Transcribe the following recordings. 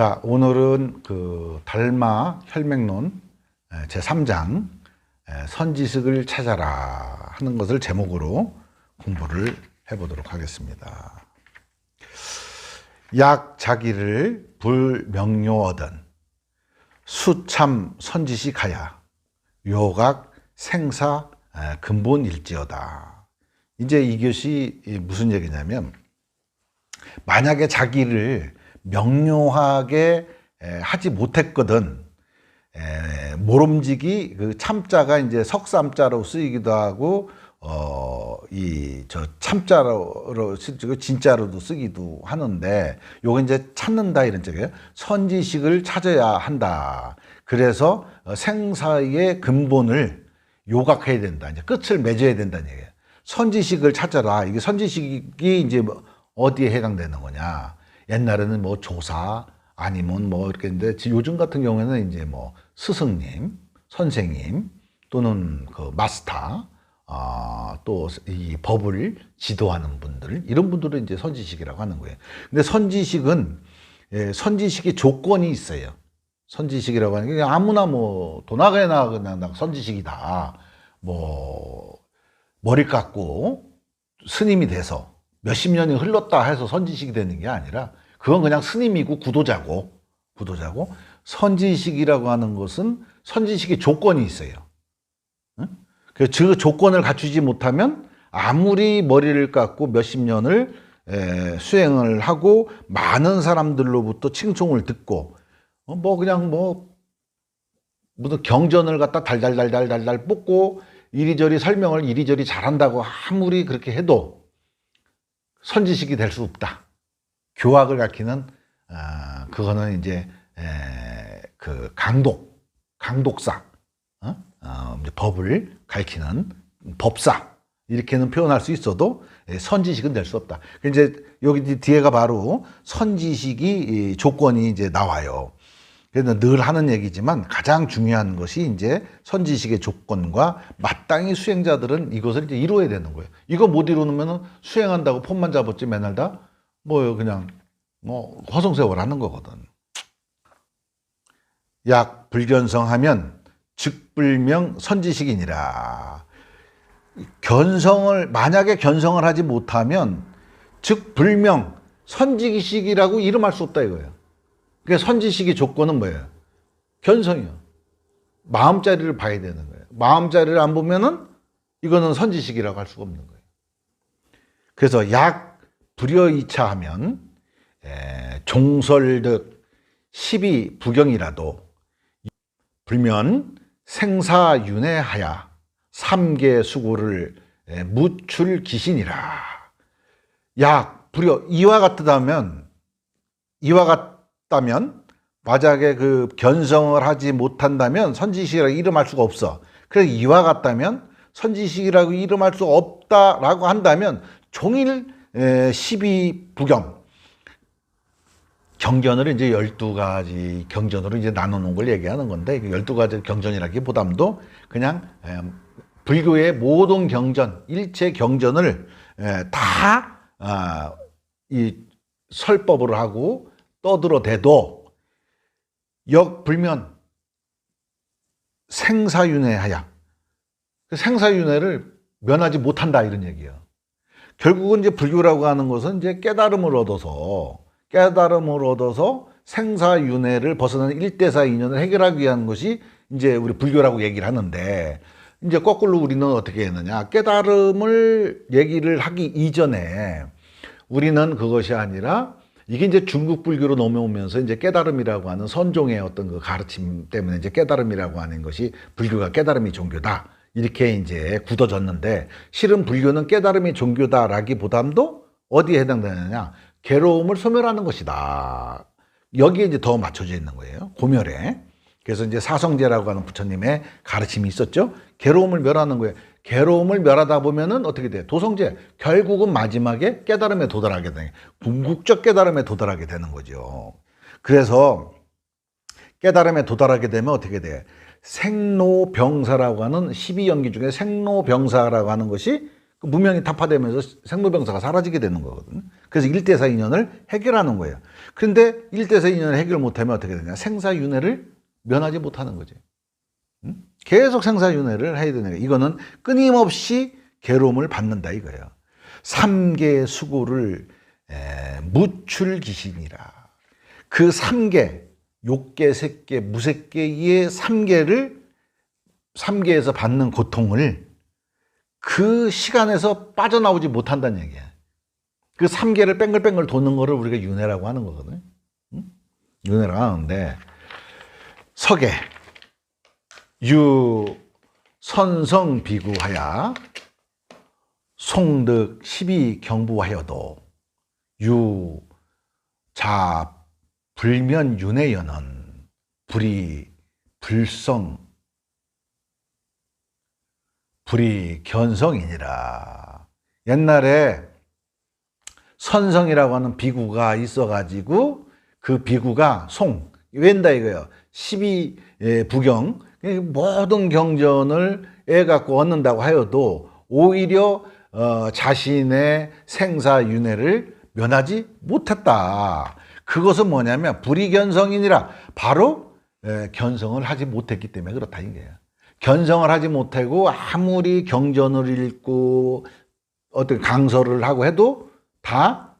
자, 오늘은 그 달마 혈맥론 제 3장 선지식을 찾아라 하는 것을 제목으로 공부를 해보도록 하겠습니다. 약 자기를 불명료하던 수참 선지식하야 요각 생사 근본 일지어다. 이제 이것이 무슨 얘기냐면 만약에 자기를 명료하게 하지 못했거든. 에, 모름지기 그 참자가 이제 석삼자로 쓰이기도 하고 어 이 저 참자로 쓰고 진짜로도 쓰기도 하는데 요거 이제 찾는다 이런 쪽이에요. 선지식을 찾아야 한다. 그래서 생사의 근본을 요각해야 된다. 이제 끝을 맺어야 된다는 얘기예요. 선지식을 찾아라. 이게 선지식이 이제 뭐 어디에 해당되는 거냐? 옛날에는 뭐 조사 아니면 뭐 이렇게 했는데 요즘 같은 경우에는 이제 뭐 스승님, 선생님 또는 그 마스터 어, 또이 법을 지도하는 분들 이런 분들을 이제 선지식이라고 하는 거예요. 근데 선지식은 예, 선지식의 조건이 있어요. 선지식이라고 하는 게 아무나 뭐 도나가나 그냥 선지식이다. 뭐 머리 깎고 스님이 돼서 몇십 년이 흘렀다 해서 선지식이 되는 게 아니라 그건 그냥 스님이고 구도자고 구도자고 선지식이라고 하는 것은 선지식의 조건이 있어요. 그 조건을 갖추지 못하면 아무리 머리를 깎고 몇십 년을 수행을 하고 많은 사람들로부터 칭송을 듣고 어, 뭐 그냥 뭐 무슨 경전을 갖다 달달달달달달 뽑고 이리저리 설명을 이리저리 잘한다고 아무리 그렇게 해도 선지식이 될 수 없다. 교학을 가르치는 어, 그거는 이제 에, 그 강독 강독사 어? 어, 법을 가르치는 법사 이렇게는 표현할 수 있어도 선지식은 될 수 없다. 이제 여기 뒤에가 바로 선지식이 조건이 이제 나와요. 그래서 늘 하는 얘기지만 가장 중요한 것이 이제 선지식의 조건과 마땅히 수행자들은 이것을 이제 이루어야 되는 거예요. 이거 못 이루면 수행한다고 폰만 잡았지 맨날 다 뭐 그냥 뭐 허송세월하는 거거든. 약 불견성하면 즉불명 선지식이니라. 견성을 만약에 견성을 하지 못하면 즉 불명 선지식이라고 이름할 수 없다 이거예요. 그러니까 선지식의 조건은 뭐예요? 견성이요. 마음자리를 봐야 되는 거예요. 마음자리를 안 보면은 이거는 선지식이라고 할 수가 없는 거예요. 그래서 약 불여이차 하면 종설득 십이 부경이라도 불면 생사윤회하야 삼계 수고를 무출 기신이라. 약 불여 이와 같다면 이와 같다면 만약에 그 견성을 하지 못한다면 선지식이라고 이름할 수가 없어. 그래서 이와 같다면 선지식이라고 이름할 수 없다라고 한다면 종일 12 부경 경전을 이제 12가지 경전으로 이제 나눠 놓은 걸 얘기하는 건데 12가지 경전이라기보담도 그냥 불교의 모든 경전, 일체 경전을 다이 아, 설법을 하고 떠들어대도 역불면 생사윤회하야. 그 생사윤회를 면하지 못한다 이런 얘기예요. 결국은 이제 불교라고 하는 것은 이제 깨달음을 얻어서 깨달음을 얻어서 생사윤회를 벗어나는 일대사 인연을 해결하기 위한 것이 이제 우리 불교라고 얘기를 하는데 이제 거꾸로 우리는 어떻게 했느냐 깨달음을 얘기를 하기 이전에 우리는 그것이 아니라 이게 이제 중국 불교로 넘어오면서 이제 깨달음이라고 하는 선종의 어떤 그 가르침 때문에 이제 깨달음이라고 하는 것이 불교가 깨달음이 종교다. 이렇게 이제 굳어졌는데 실은 불교는 깨달음이 종교다라기보담도 어디에 해당되느냐? 괴로움을 소멸하는 것이다. 여기에 이제 더 맞춰져 있는 거예요. 고멸에. 그래서 이제 사성제라고 하는 부처님의 가르침이 있었죠. 괴로움을 멸하는 거예요. 괴로움을 멸하다 보면은 어떻게 돼? 도성제. 결국은 마지막에 깨달음에 도달하게 되는 궁극적 깨달음에 도달하게 되는 거죠. 그래서 깨달음에 도달하게 되면 어떻게 돼? 생로병사라고 하는 12연기 중에 생로병사라고 하는 것이 그 무명이 타파되면서 생로병사가 사라지게 되는 거거든요. 그래서 일대사 인연을 해결하는 거예요. 그런데 일대사 인연을 해결 못하면 어떻게 되냐? 생사윤회를 면하지 못하는 거지. 응? 계속 생사윤회를 해야 되는 거예요. 이거는 끊임없이 괴로움을 받는다 이거예요. 삼계 수고를 에, 무출기신이라. 그 삼계, 욕계, 색계, 무색계의 삼계를 삼계에서 받는 고통을 그 시간에서 빠져나오지 못한다는 얘기야. 그 삼계를 뺑글뺑글 도는 거를 우리가 윤회라고 하는 거거든. 응? 윤회라고 하는데 석에 유 선성 비구하야 송득 십이 경부하여도 유 자 불면 윤회연은 불이 불성 불이 견성이니라. 옛날에 선성이라고 하는 비구가 있어가지고 그 비구가 송, 웬다 이거예요. 12 예, 부경, 모든 경전을 애 갖고 얻는다고 하여도 오히려 어, 자신의 생사 윤회를 면하지 못했다. 그것은 뭐냐면 불이견성이니라 바로 에, 견성을 하지 못했기 때문에 그렇다 이거예요. 견성을 하지 못하고 아무리 경전을 읽고 어떤 강설을 하고 해도 다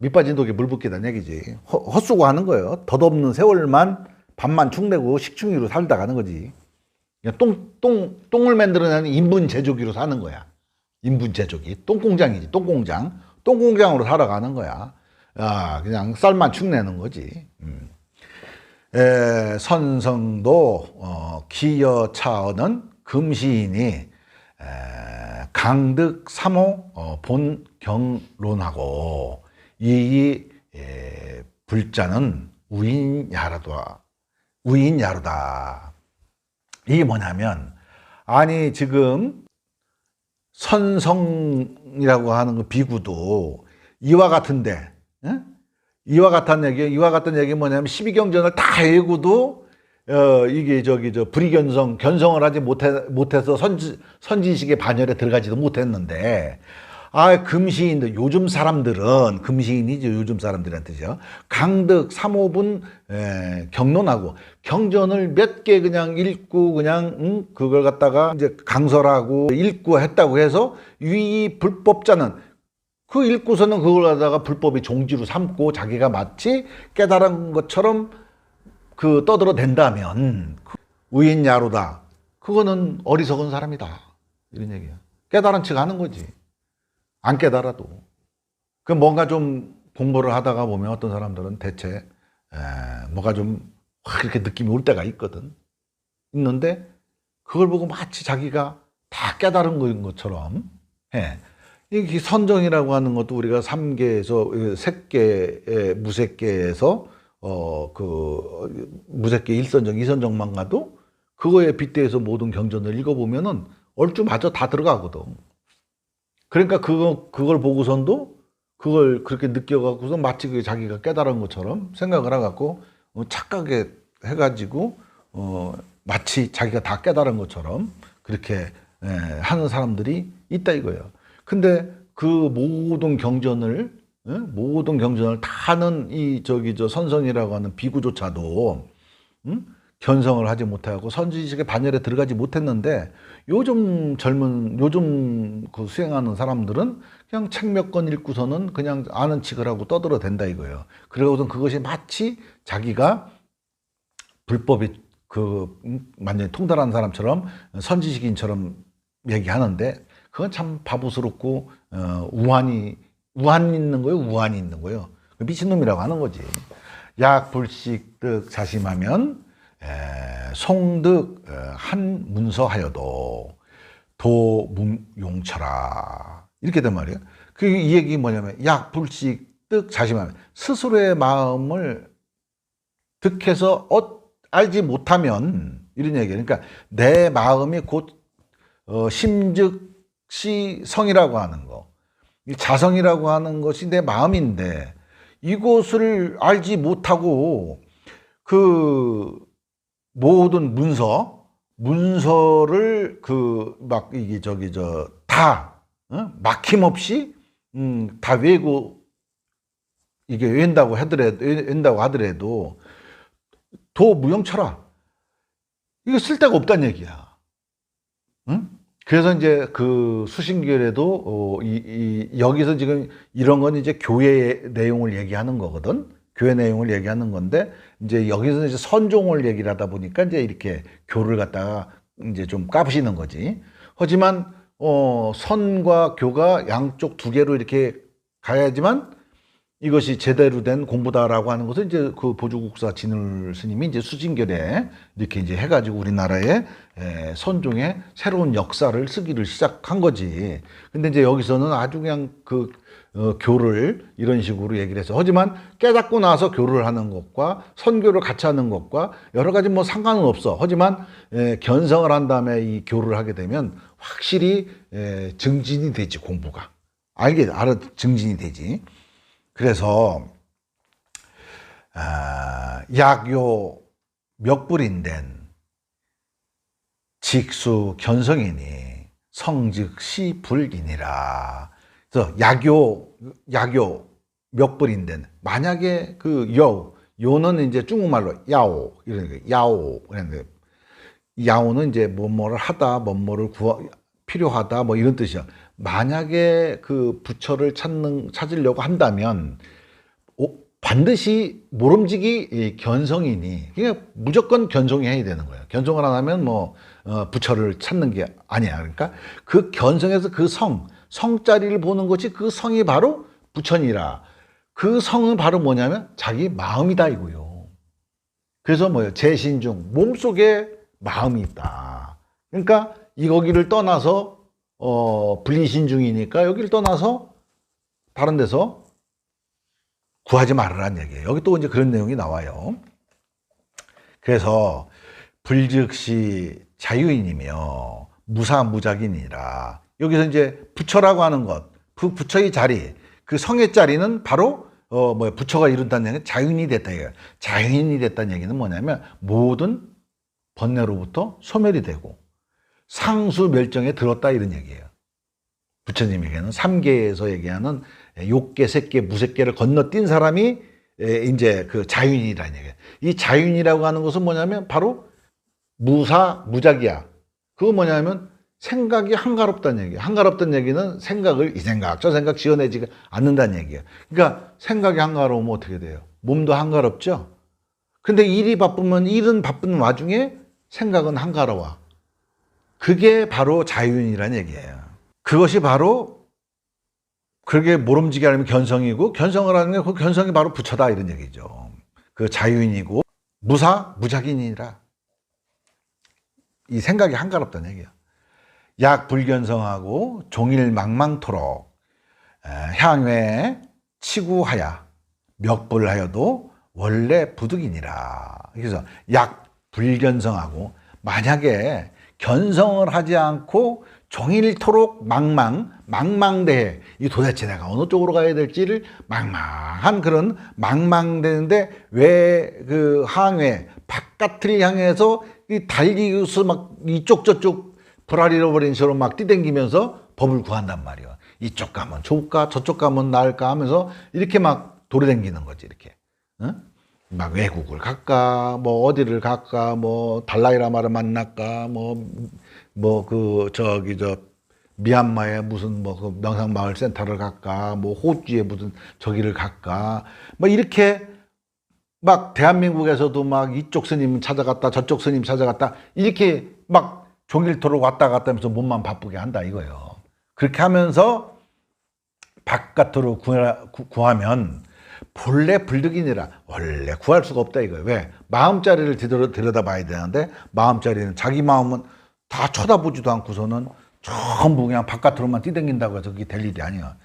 밑빠진 독에 물 붓기다는 얘기지. 허, 헛수고 하는 거예요. 덧없는 세월만 밥만 축내고 식충이로 살다 가는 거지. 똥, 똥, 똥을 만들어내는 인분 제조기로 사는 거야. 인분 제조기. 똥공장이지, 똥공장. 똥공장으로 살아가는 거야. 아, 그냥 쌀만 축내는 거지. 음. 에, 선성도 어, 기여차언은 금시인이 에, 강득 3호 어, 본경론하고 이 에, 불자는 우인야로다. 우인야로다. 이게 뭐냐면 아니 지금 선성이라고 하는 그 비구도 이와 같은데 예? 이와 같은 얘기, 이와 같은 얘기 뭐냐면 12경전을 다 외고도 어, 이게 저기 저 불이견성, 견성을 하지 못해, 못해서 선지, 선지식의 반열에 들어가지도 못했는데, 아, 금시인들, 요즘 사람들은, 금시인이죠, 요즘 사람들한테죠. 강득 3호분, 에, 경론하고, 경전을 몇 개 그냥 읽고, 그냥, 응? 그걸 갖다가 이제 강설하고, 읽고 했다고 해서, 위 불법자는 그 읽고서는 그걸 갖다가 불법의 종지로 삼고 자기가 마치 깨달은 것처럼 그 떠들어 댄다면 우인야로다. 그거는 어리석은 사람이다. 이런 얘기야. 깨달은 척 하는 거지. 안 깨달아도. 그 뭔가 좀 공부를 하다가 보면 어떤 사람들은 대체 에, 뭐가 좀 확 이렇게 느낌이 올 때가 있거든. 있는데 그걸 보고 마치 자기가 다 깨달은 거인 것처럼 해. 이 선정이라고 하는 것도 우리가 삼계에서 색계 무색계에서 어 그 무색계 일선정 이선정만 가도 그거에 빗대해서 모든 경전을 읽어보면은 얼추 맞아 다 들어가거든. 그러니까 그거 그걸 보고선도 그걸 그렇게 느껴갖고서 마치 그 자기가 깨달은 것처럼 생각을 해갖고 어, 착각에 해가지고 어 마치 자기가 다 깨달은 것처럼 그렇게 에, 하는 사람들이 있다 이거예요. 근데 그 모든 경전을 예? 모든 경전을 다 하는 이 저기 저 선성이라고 하는 비구조차도 음? 견성을 하지 못하고 선지식의 반열에 들어가지 못했는데 요즘 젊은 요즘 그 수행하는 사람들은 그냥 책 몇 권 읽고서는 그냥 아는 척을 하고 떠들어 댄다 이거예요. 그러고선 그것이 마치 자기가 불법이 그 음, 완전히 통달하는 사람처럼 선지식인처럼 얘기하는데 그건 참 바보스럽고 어, 우한이 우한 있는 거예요, 우한이 있는 거예요. 미친놈이라고 하는 거지. 약 불식 득 자심하면 에, 송득 에, 한 문서하여도 도문용처라 이렇게 된 말이에요. 그 이 얘기 뭐냐면 약 불식 득 자심하면 스스로의 마음을 득해서 어, 알지 못하면 이런 얘기예요. 그러니까 내 마음이 곧 어, 심즉 시 성이라고 하는 거, 이 자성이라고 하는 것이 내 마음인데 이것을 알지 못하고 그 모든 문서, 문서를 그 막 이게 저기 저다 어? 막힘없이 음, 다 외고 이게 웬다고 하더라도 웬다고 하더라도 도 무용쳐라. 이거 쓸 데가 없다는 얘기야. 응? 그래서 이제 그 수신결에도 어, 이, 이 여기서 지금 이런 건 이제 교회 내용을 얘기하는 거거든. 교회 내용을 얘기하는 건데 이제 여기서 이제 선종을 얘기를 하다 보니까 이제 이렇게 교를 갖다가 이제 좀 까부시는 거지. 하지만 어, 선과 교가 양쪽 두 개로 이렇게 가야지만 이것이 제대로 된 공부다라고 하는 것을 이제 그 보조국사 진울 스님이 이제 수진결에 이렇게 이제 해가지고 우리나라의 에, 선종의 새로운 역사를 쓰기를 시작한 거지. 근데 이제 여기서는 아주 그냥 그 어, 교를 이런 식으로 얘기를 해서 하지만 깨닫고 나서 교를 하는 것과 선교를 같이 하는 것과 여러 가지 뭐 상관은 없어. 하지만 에, 견성을 한 다음에 이 교를 하게 되면 확실히 에, 증진이 되지 공부가. 알게 알아 증진이 되지. 그래서 아, 약요 몇불인 된 직수 견성이니 성즉시 불이니라. 그래서 약요 약요 몇불인 된 만약에 그 여, 요는 이제 중국말로 야오 이런 거 야오 이런 거 야오는 이제 뭐뭐를 하다 뭐뭐를 구하 필요하다 뭐 이런 뜻이야. 만약에 그 부처를 찾는 찾으려고 한다면 오, 반드시 모름지기 이 견성이니 그냥 무조건 견성해야 되는 거예요. 견성을 안 하면 뭐 어, 부처를 찾는 게 아니야. 그러니까 그 견성에서 그 성, 성자리를 보는 것이 그 성이 바로 부처니라. 그 성은 바로 뭐냐면 자기 마음이다 이거요. 그래서 뭐예요? 재신중 몸속에 마음이 있다. 그러니까 이 거기를 떠나서 어, 분리신 중이니까 여기를 떠나서 다른 데서 구하지 말으라는 얘기예요. 여기 또 이제 그런 내용이 나와요. 그래서 불즉시 자유인이며 무사무작인이라 여기서 이제 부처라고 하는 것, 그 부처의 자리, 그 성의 자리는 바로 어, 뭐 부처가 이룬다는 얘기는 자유인이 됐다 이거예요. 자유인이 됐다는 얘기는 뭐냐면 모든 번뇌로부터 소멸이 되고 상수 멸정에 들었다 이런 얘기예요. 부처님에게는 삼계에서 얘기하는 욕계, 색계, 무색계를 건너뛴 사람이 이제 그 자윤이라는 얘기예요. 이 자윤이라고 하는 것은 뭐냐면 바로 무사, 무작이야. 그거 뭐냐면 생각이 한가롭다는 얘기예요. 한가롭다는 얘기는 생각을 이 생각, 저 생각 지어내지 않는다는 얘기예요. 그러니까 생각이 한가로우면 어떻게 돼요? 몸도 한가롭죠? 근데 일이 바쁘면 일은 바쁜 와중에 생각은 한가로워. 그게 바로 자윤이라는 얘기예요. 그것이 바로 그게 모름지기 하면 견성이고 견성을 하는 게 그 견성이 바로 부처다 이런 얘기죠. 그 자유인이고 무사 무작인이라 이 생각이 한가롭다는 얘기야. 약 불견성하고 종일 망망토록 향외 치구하야 멱불하여도 원래 부득이니라. 그래서 약 불견성하고 만약에 견성을 하지 않고 종일토록 망망, 망망대해. 이 도대체 내가 어느 쪽으로 가야 될지를 망망한 그런 망망되는데 왜 그 항해, 바깥을 향해서 이 달리기서 막 이쪽 저쪽 불알 잃어버린 처럼 막 뛰댕기면서 법을 구한단 말이야. 이쪽 가면 좋을까, 저쪽 가면 나을까 하면서 이렇게 막 돌아다니는 거지, 이렇게. 응? 막 외국을 갈까, 뭐 어디를 갈까, 뭐 달라이라마를 만날까, 뭐 뭐 그 저기 저 미얀마에 무슨 뭐 그 명상 마을 센터를 갈까, 뭐 호주에 무슨 저기를 갈까, 뭐 이렇게 막 대한민국에서도 막 이쪽 스님 찾아갔다, 저쪽 스님 찾아갔다 이렇게 막 종일토록 왔다 갔다 하면서 몸만 바쁘게 한다 이거예요. 그렇게 하면서 바깥으로 구하면 본래 불득이니라 원래 구할 수가 없다 이거예요. 왜? 마음자리를 들여다, 들여다 봐야 되는데 마음자리는 자기 마음은 다 쳐다보지도 않고서는 전부 그냥 바깥으로만 뛰댕긴다고 해서 그게 될 일이 아니야.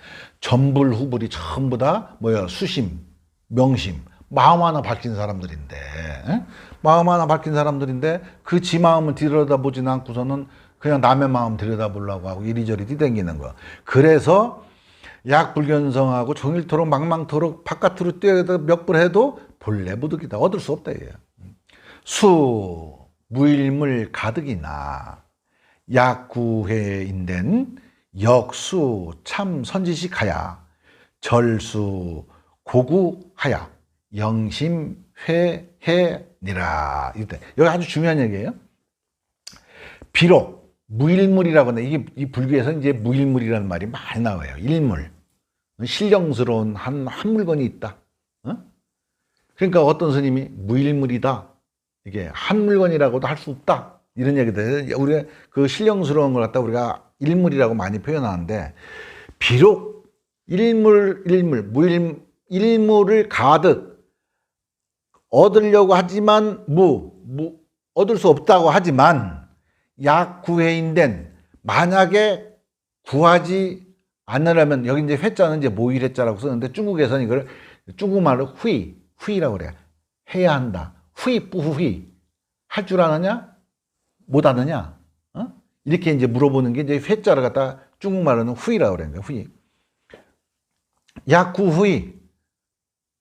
전불 후불이 전부 다 뭐야 수심, 명심, 마음 하나 밝힌 사람들인데 에? 마음 하나 밝힌 사람들인데 그 지 마음을 들여다보지는 않고서는 그냥 남의 마음 들여다보려고 하고 이리저리 뛰댕기는 거야. 그래서 약불견성하고 종일토록 망망토록 바깥으로 뛰어다 몇불 해도 본래 무득이다. 얻을 수 없다. 얘 수, 무일물 가득이나 약구회인된 역수 참 선지식 하야 절수 고구하야 영심 회해니라. 이때 여기 아주 중요한 얘기예요. 비록 무일물이라고 하는 이게 이 불교에서 이제 무일물이라는 말이 많이 나와요. 일물. 신령스러운 한, 한 물건이 있다. 어? 그러니까 어떤 스님이 무일물이다. 이게 한 물건이라고도 할 수 없다. 이런 얘기들. 우리가 그 신령스러운 걸 갖다 우리가 일물이라고 많이 표현하는데 비록 일물, 일물, 무일, 일물을 가득 얻으려고 하지만 무, 무 얻을 수 없다고 하지만 약 구회인 된 만약에 구하지 않으려면 여기 이제 회자는 이제 모일회자라고 쓰는데 중국에서는 이걸 중국말로 후이 후이라고 그래요. 해야 한다. 후이 뿌후이 할 줄 아느냐? 못 아느냐? 어? 이렇게 이제 물어보는 게 이제 회자를 갖다 중국말로는 후이라고 그래요. 후이. 약구 후이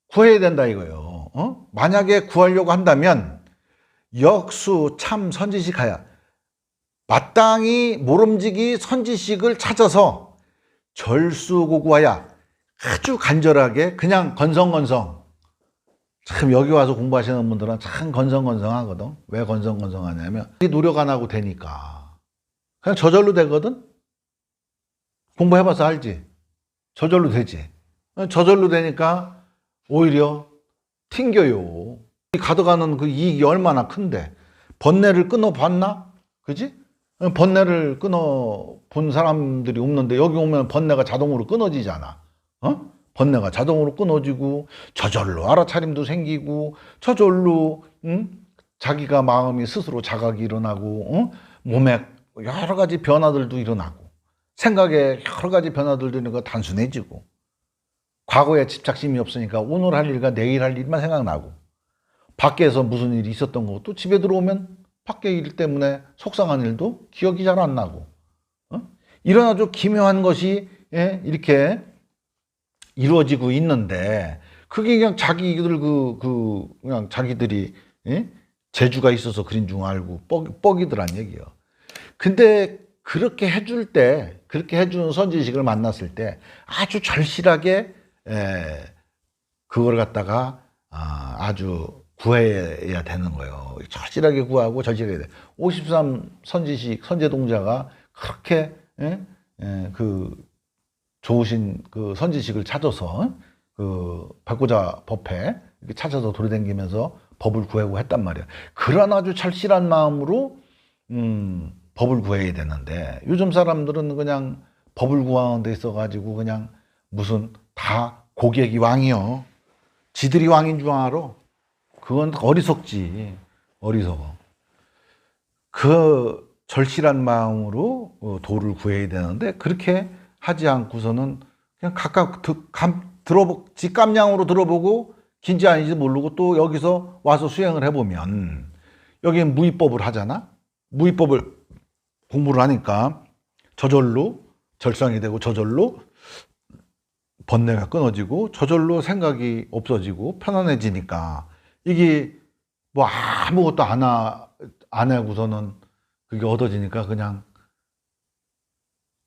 구해야 된다 이거요. 어? 만약에 구하려고 한다면 역수 참 선지식하야 마땅히 모름지기 선지식을 찾아서 절수고구하야 아주 간절하게 그냥 건성건성. 참 여기 와서 공부하시는 분들은 참 건성건성하거든. 왜 건성건성하냐면 노력 안 하고 되니까. 그냥 저절로 되거든? 공부해봐서 알지? 저절로 되지? 저절로 되니까 오히려 튕겨요. 가져가는 그 이익이 얼마나 큰데. 번뇌를 끊어봤나? 그지 번뇌를 끊어 본 사람들이 없는데 여기 오면 번뇌가 자동으로 끊어지잖아. 어? 번뇌가 자동으로 끊어지고 저절로 알아차림도 생기고 저절로 응? 자기가 마음이 스스로 자각이 일어나고 응? 몸에 여러 가지 변화들도 일어나고 생각에 여러 가지 변화들도 있는 거 단순해지고 과거에 집착심이 없으니까 오늘 할 일과 내일 할 일만 생각나고 밖에서 무슨 일이 있었던 것도 집에 들어오면 밖에 일 때문에 속상한 일도 기억이 잘 안 나고 어? 이런 아주 기묘한 것이 예, 이렇게 이루어지고 있는데 그게 그냥 자기들 그, 그 그냥 자기들이 예? 재주가 있어서 그린 줄 알고 뻑, 뻑이더란 얘기요. 근데 그렇게 해줄 때 그렇게 해주는 선지식을 만났을 때 아주 절실하게 에, 그걸 갖다가 아, 아주 구해야 되는 거예요. 절실하게 구하고 절실하게 돼. 53 선지식 선제동자가 그렇게 예? 예, 그 좋으신 그 선지식을 찾아서 그 백고자 법회 이렇게 찾아서 돌아다니면서 법을 구하고 했단 말이야. 그런 아주 절실한 마음으로 음, 법을 구해야 되는데 요즘 사람들은 그냥 법을 구하는 데 있어 가지고 그냥 무슨 다 고객이 왕이요. 지들이 왕인 줄 알아. 그건 어리석지. 어리석어. 그 절실한 마음으로 어, 도를 구해야 되는데 그렇게 하지 않고서는 그냥 각각 드, 감, 들어보, 직감량으로 들어보고 긴지 아닌지 모르고 또 여기서 와서 수행을 해보면 여기 무위법을 하잖아. 무위법을 공부를 하니까 저절로 절상이 되고 저절로 번뇌가 끊어지고 저절로 생각이 없어지고 편안해지니까 이게 뭐 아무것도 안, 하, 안 하고서는 그게 얻어지니까 그냥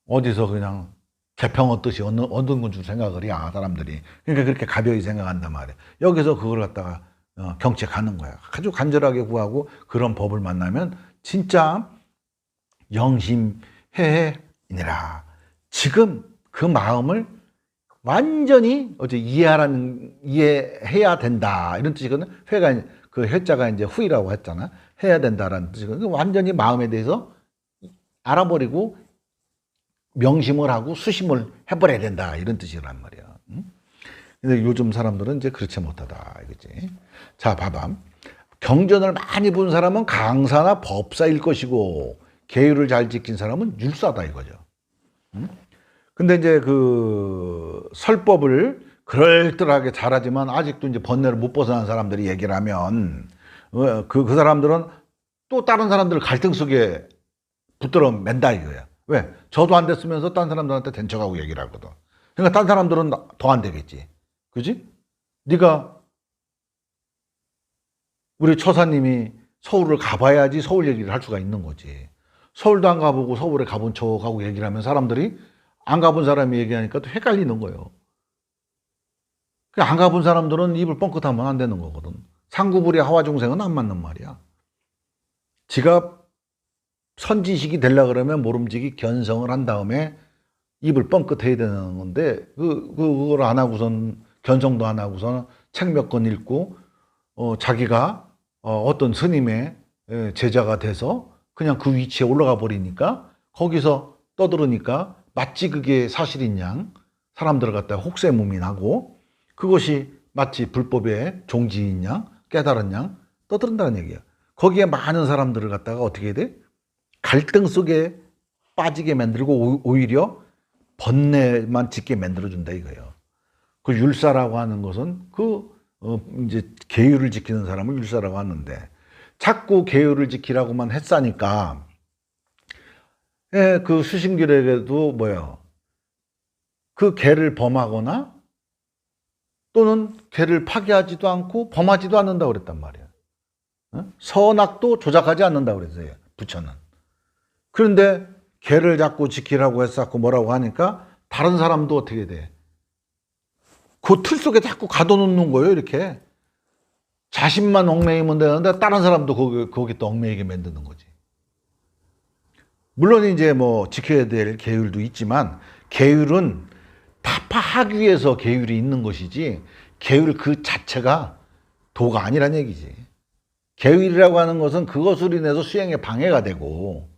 어디서 그냥 개평 얻듯이 얻는, 얻은 건 줄 생각을 해, 사람들이. 그러니까 그렇게 가벼이 생각한단 말이야. 여기서 그걸 갖다가 어, 경책하는 거야. 아주 간절하게 구하고 그런 법을 만나면 진짜 영심해이니라. 지금 그 마음을 완전히 어제 이해하라는 이해해야 된다 이런 뜻이거든. 회가 그 회자가 이제 후이라고 했잖아. 해야 된다라는 뜻이거든. 완전히 마음에 대해서 알아버리고 명심을 하고 수심을 해버려야 된다 이런 뜻이란 말이야. 응? 근데 요즘 사람들은 이제 그렇지 못하다 이거지. 자, 봐봐. 경전을 많이 본 사람은 강사나 법사일 것이고 계율을 잘 지킨 사람은 율사다 이거죠. 응? 근데 이제 그 설법을 그럴듯하게 잘하지만 아직도 이제 번뇌를 못 벗어난 사람들이 얘기를 하면 어, 그, 그 사람들은 또 다른 사람들을 갈등 속에 붙들어 맨다 이거야. 왜? 저도 안 됐으면서 딴 사람들한테 된 척하고 얘기를 하거든. 그러니까 딴 사람들은 더 안 되겠지. 그지? 네가 우리 처사님이 서울을 가봐야지 서울 얘기를 할 수가 있는 거지. 서울도 안 가보고 서울에 가본 척하고 얘기를 하면 사람들이 안 가본 사람이 얘기하니까 또 헷갈리는 거예요. 그안 가본 사람들은 입을 뻥끗하면 안 되는 거거든. 상구불이 하와중생은 안 맞는 말이야. 지가 선지식이 되려 그러면 모름지기 견성을 한 다음에 입을 뻥끗해야 되는 건데 그, 그 그걸 안 하고선 견성도 안 하고선 책 몇 권 읽고 어 자기가 어, 어떤 스님의 에, 제자가 돼서 그냥 그 위치에 올라가 버리니까 거기서 떠들으니까 마치 그게 사실인 양 사람들을 갖다 혹세무민하고 그것이 마치 불법의 종지인 양 깨달은 양 떠들은다는 얘기야. 거기에 많은 사람들을 갖다가 어떻게 돼? 갈등 속에 빠지게 만들고 오- 오히려 번뇌만 짓게 만들어준다 이거예요. 그 율사라고 하는 것은 그 어, 이제 계율을 지키는 사람을 율사라고 하는데 자꾸 계율을 지키라고만 했사니까 예, 그 수신결에게도 뭐요? 그 계를 범하거나 또는 계를 파괴하지도 않고 범하지도 않는다고 그랬단 말이에요. 어? 선악도 조작하지 않는다고 그랬어요. 부처는. 그런데 개를 자꾸 지키라고 했었고 뭐라고 하니까 다른 사람도 어떻게 돼? 그 틀 속에 자꾸 가둬놓는 거예요, 이렇게. 자신만 얽매이면 되는데 다른 사람도 거기, 거기 또 얽매이게 만드는 거지. 물론 이제 뭐 지켜야 될 계율도 있지만 계율은 타파하기 위해서 계율이 있는 것이지 계율 그 자체가 도가 아니란 얘기지. 계율이라고 하는 것은 그것으로 인해서 수행에 방해가 되고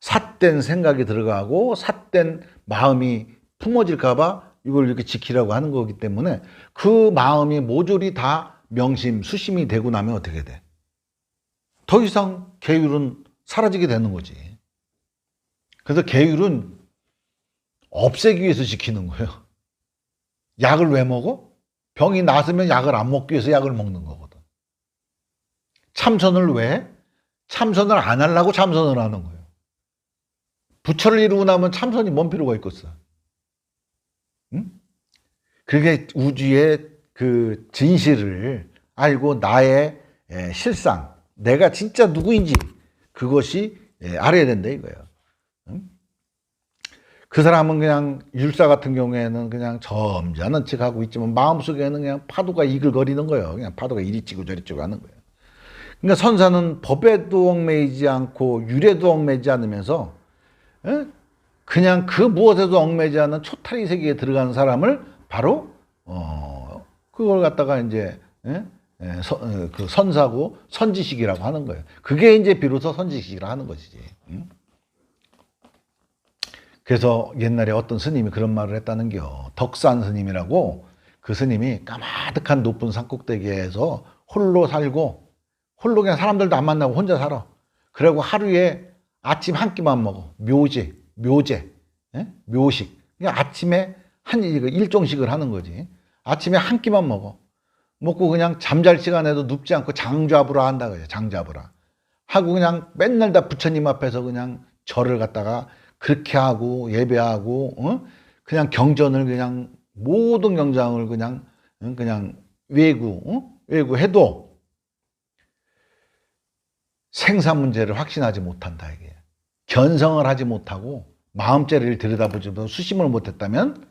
삿된 생각이 들어가고 삿된 마음이 품어질까봐 이걸 이렇게 지키라고 하는 거기 때문에 그 마음이 모조리 다 명심, 수심이 되고 나면 어떻게 돼? 더 이상 계율은 사라지게 되는 거지. 그래서 계율은 없애기 위해서 지키는 거예요. 약을 왜 먹어? 병이 나으면 약을 안 먹기 위해서 약을 먹는 거거든. 참선을 왜? 참선을 안 하려고 참선을 하는 거예요. 부처를 이루고 나면 참선이 뭔 필요가 있겠어? 응? 그게 우주의 그 진실을 알고 나의 에, 실상, 내가 진짜 누구인지 그것이 에, 알아야 된다 이거예요. 응? 그 사람은 그냥 율사 같은 경우에는 그냥 점잖은 척 하고 있지만 마음속에는 그냥 파도가 이글거리는 거예요. 그냥 파도가 이리 찌고 저리 찌고 하는 거예요. 그러니까 선사는 법에도 얽매이지 않고 율에도 얽매이지 않으면서 예? 그냥 그 무엇에도 얽매이지 않은 초타리 세계에 들어간 사람을 바로 어 그걸 갖다가 이제 예? 예, 서- 어, 그 선사고 선지식이라고 하는 거예요. 그게 이제 비로소 선지식이라 하는 것이지. 응? 그래서 옛날에 어떤 스님이 그런 말을 했다는 겨. 덕산 스님이라고 그 스님이 까마득한 높은 산 꼭대기에서 홀로 살고 홀로 그냥 사람들도 안 만나고 혼자 살아. 그리고 하루에 아침 한 끼만 먹어. 묘제, 묘제, 예? 묘식. 그냥 아침에 한 이거 일종식을 하는 거지. 아침에 한 끼만 먹어. 먹고 그냥 잠잘 시간에도 눕지 않고 장잡으라 한다 그래. 장잡으라. 하고 그냥 맨날 다 부처님 앞에서 그냥 절을 갖다가 그렇게 하고 예배하고 어? 그냥 경전을 그냥 모든 경장을 그냥 어? 그냥 외구 어? 외구해도 생사 문제를 확신하지 못한다 이게 견성을 하지 못하고 마음자리를 들여다보지 못하고 수심을 못했다면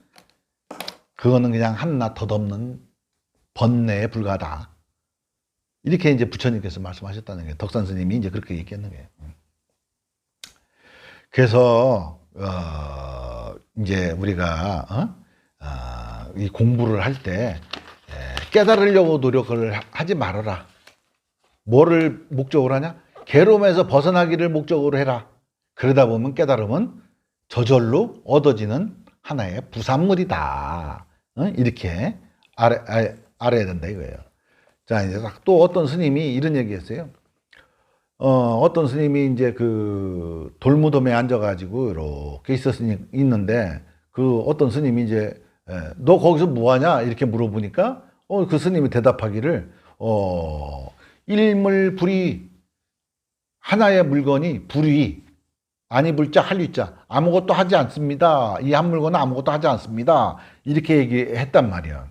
그거는 그냥 한낱 덧없는 번뇌에 불과하다 이렇게 이제 부처님께서 말씀하셨다는 게 덕산 스님이 이제 그렇게 얘기했는 거예요. 그래서 어 이제 우리가 어? 아, 이 공부를 할 때 깨달으려고 노력을 하- 하지 말아라. 뭐를 목적으로 하냐? 괴로움에서 벗어나기를 목적으로 해라. 그러다 보면 깨달음은 저절로 얻어지는 하나의 부산물이다. 어? 이렇게 알아, 아, 알아야 된다 이거예요. 자, 이제 또 어떤 스님이 이런 얘기 했어요. 어, 어떤 스님이 이제 그 돌무덤에 앉아가지고 이렇게 있었으니, 있는데 그 어떤 스님이 이제 에, 너 거기서 뭐 하냐? 이렇게 물어보니까 어, 그 스님이 대답하기를 어, 일물 불이 하나의 물건이 불이 아니 불자 할리자 아무것도 하지 않습니다. 이 한 물건은 아무것도 하지 않습니다. 이렇게 얘기했단 말이야.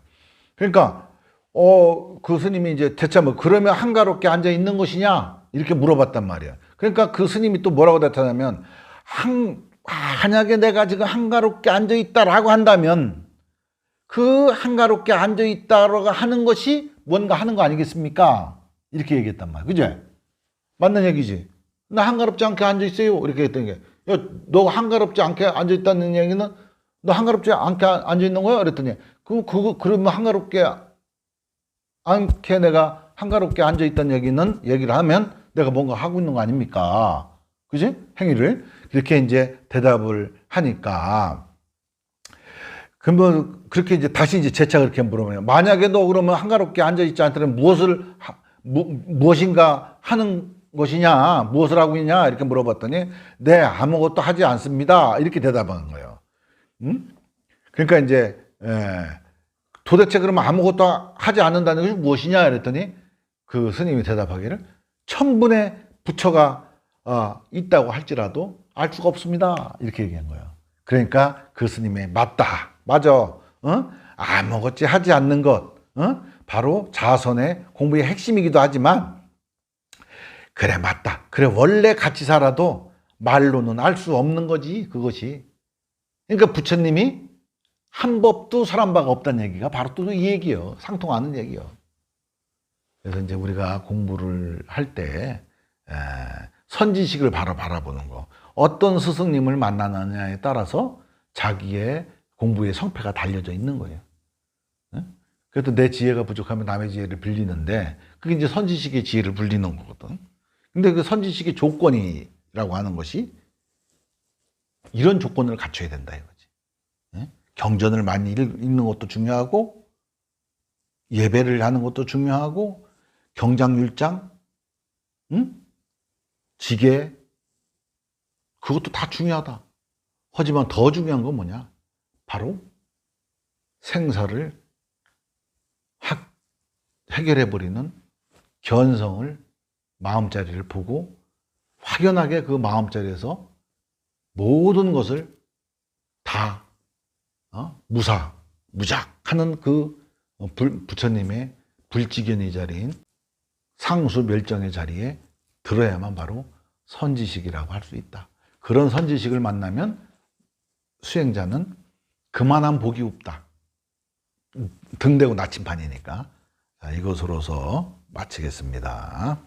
그러니까 어, 그 스님이 이제 대체 뭐 그러면 한가롭게 앉아 있는 것이냐 이렇게 물어봤단 말이야. 그러니까 그 스님이 또 뭐라고 대답하냐면 한 만약에 내가 지금 한가롭게 앉아 있다라고 한다면 그 한가롭게 앉아 있다가 하는 것이 뭔가 하는 거 아니겠습니까? 이렇게 얘기했단 말이야. 그제? 맞는 얘기지. 나 한가롭지 않게 앉아 있어요. 이렇게 했던 게. 야, 너 한가롭지 않게 앉아 있다는 얘기는 너 한가롭지 않게 앉아 있는 거야? 그랬더니 그 그거 그러면 한가롭게 않게 내가 한가롭게 앉아 있다는 얘기는 얘기를 하면 내가 뭔가 하고 있는 거 아닙니까? 그지? 행위를 이렇게 이제 대답을 하니까 그러면 그렇게 이제 다시 이제 재차 그렇게 물어보면 만약에 너 그러면 한가롭게 앉아 있지 않다면 무엇을 하- 무, 무엇인가 하는 것이냐 무엇을 하고 있냐 이렇게 물어봤더니 네 아무것도 하지 않습니다 이렇게 대답하는 거예요. 음? 그러니까 이제 에, 도대체 그러면 아무것도 하지 않는다는 것이 무엇이냐 그랬더니 그 스님이 대답하기를 천분의 부처가 어, 있다고 할지라도 알 수가 없습니다. 이렇게 얘기한 거예요. 그러니까 그 스님의 맞다. 맞아. 어? 아무것지 하지 않는 것. 어? 바로 자선의 공부의 핵심이기도 하지만 그래 맞다. 그래 원래 같이 살아도 말로는 알 수 없는 거지 그것이. 그러니까 부처님이 한 법도 설한 바가 없다는 얘기가 바로 또 이 얘기요. 상통하는 얘기요 그래서 이제 우리가 공부를 할 때 선지식을 바로 바라보는 거 어떤 스승님을 만나느냐에 따라서 자기의 공부의 성패가 달려져 있는 거예요. 예? 그래도 내 지혜가 부족하면 남의 지혜를 빌리는데 그게 이제 선지식의 지혜를 빌리는 거거든. 근데 그 선지식의 조건이라고 하는 것이 이런 조건을 갖춰야 된다 이거지. 예? 경전을 많이 읽- 읽는 것도 중요하고 예배를 하는 것도 중요하고 경장율장, 응? 지계 그것도 다 중요하다. 하지만 더 중요한 건 뭐냐? 바로 생사를 학- 해결해버리는 견성을 마음자리를 보고 확연하게 그 마음자리에서 모든 것을 다 어? 무사, 무작 하는 그 어, 불- 부처님의 불지견의 자리인 상수 멸정의 자리에 들어야만 바로 선지식이라고 할 수 있다. 그런 선지식을 만나면 수행자는 그만한 복이 없다. 등대고 나침판이니까. 자, 이것으로서 마치겠습니다.